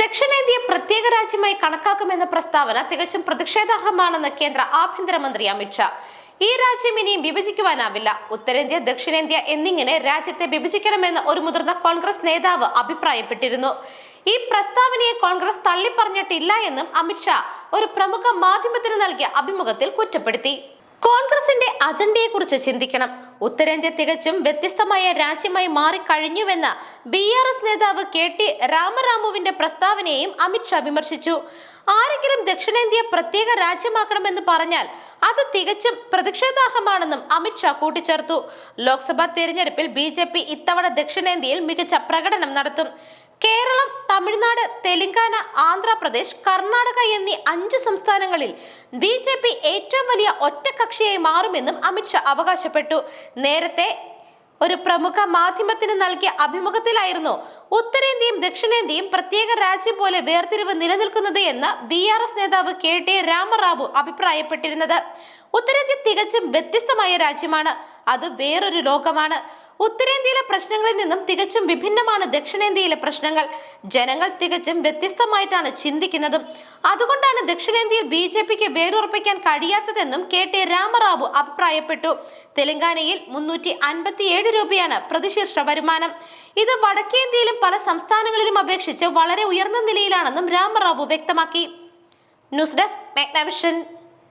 ദക്ഷിണേന്ത്യയെ പ്രത്യേക രാജ്യമായി കണക്കാക്കുമെന്ന പ്രസ്താവന തികച്ചും പ്രതിഷേധാർഹമാണെന്ന് കേന്ദ്ര ആഭ്യന്തരമന്ത്രി അമിത്ഷാ ഈ രാജ്യം ഇനിയും വിഭജിക്കുവാനാവില്ല. ഉത്തരേന്ത്യ ദക്ഷിണേന്ത്യ എന്നിങ്ങനെ രാജ്യത്തെ വിഭജിക്കണമെന്ന് ഒരു മുതിർന്ന കോൺഗ്രസ് നേതാവ് അഭിപ്രായപ്പെട്ടിരുന്നു. ഈ പ്രസ്താവനയെ കോൺഗ്രസ് തള്ളിപ്പറഞ്ഞിട്ടില്ല എന്നും അമിത്ഷാ ഒരു പ്രമുഖ മാധ്യമത്തിന് നൽകിയ അഭിമുഖത്തിൽ കുറ്റപ്പെടുത്തി. കോൺഗ്രസിന്റെ അജണ്ടയെക്കുറിച്ച് ചിന്തിക്കണം. ഉത്തരേന്ത്യ തികച്ചും വ്യത്യസ്തമായ രാജ്യമായി മാറിക്കഴിഞ്ഞുവെന്ന ബി ആർ എസ് നേതാവ് കെ ടി രാമറാമുവിന്റെ പ്രസ്താവനയെയും അമിത്ഷാ വിമർശിച്ചു. ആരെങ്കിലും ദക്ഷിണേന്ത്യ പ്രത്യേക രാജ്യമാക്കണമെന്ന് പറഞ്ഞാൽ അത് തികച്ചും പ്രതിഷേധാർഹമാണെന്നും അമിത്ഷാ കൂട്ടിച്ചേർത്തു. ലോക്സഭാ തെരഞ്ഞെടുപ്പിൽ ബി ജെ പി ഇത്തവണ ദക്ഷിണേന്ത്യയിൽ മികച്ച പ്രകടനം നടത്തും. കേരളം തമിഴ്നാട് തെലങ്കാന ആന്ധ്രാപ്രദേശ് കർണാടക എന്നീ അഞ്ച് സംസ്ഥാനങ്ങളിൽ ബി ജെ പി ഏറ്റവും വലിയ ഒറ്റക്കക്ഷിയായി മാറുമെന്നും അമിത്ഷാ അവകാശപ്പെട്ടു. നേരത്തെ ഒരു പ്രമുഖ മാധ്യമത്തിന് നൽകിയ അഭിമുഖത്തിലായിരുന്നു ഉത്തരേന്ത്യയും ദക്ഷിണേന്ത്യയും പ്രത്യേക രാജ്യം പോലെ വേർതിരിവ് നിലനിൽക്കുന്നത് എന്ന് ബി ആർ എസ് നേതാവ് കെ ടി രാമറാവു അഭിപ്രായപ്പെട്ടിരുന്നത്. ഉത്തരേന്ത്യ തികച്ചും വ്യത്യസ്തമായ രാജ്യമാണ്. അത് വേറൊരു ലോകമാണ്. ഉത്തരേന്ത്യയിലെ പ്രശ്നങ്ങളിൽ നിന്നും തികച്ചും വിഭിന്നമാണ് ദക്ഷിണേന്ത്യയിലെ പ്രശ്നങ്ങൾ. ജനങ്ങൾ തികച്ചും വ്യത്യസ്തമായിട്ടാണ് ചിന്തിക്കുന്നതും. അതുകൊണ്ടാണ് ദക്ഷിണേന്ത്യയിൽ ബി ജെ പിക്ക് വേരുറപ്പിക്കാൻ കഴിയാത്തതെന്നും കെ ടി രാമറാവു അഭിപ്രായപ്പെട്ടു. തെലങ്കാനയിൽ മുന്നൂറ്റി അൻപത്തിയേഴ് രൂപയാണ് പ്രതിശീർഷ വരുമാനം. ഇത് വടക്കേന്ത്യയിലും പല സംസ്ഥാനങ്ങളിലും അപേക്ഷിച്ച് വളരെ ഉയർന്ന നിലയിലാണെന്നും രാമറാവു വ്യക്തമാക്കി. News desk Magnavision.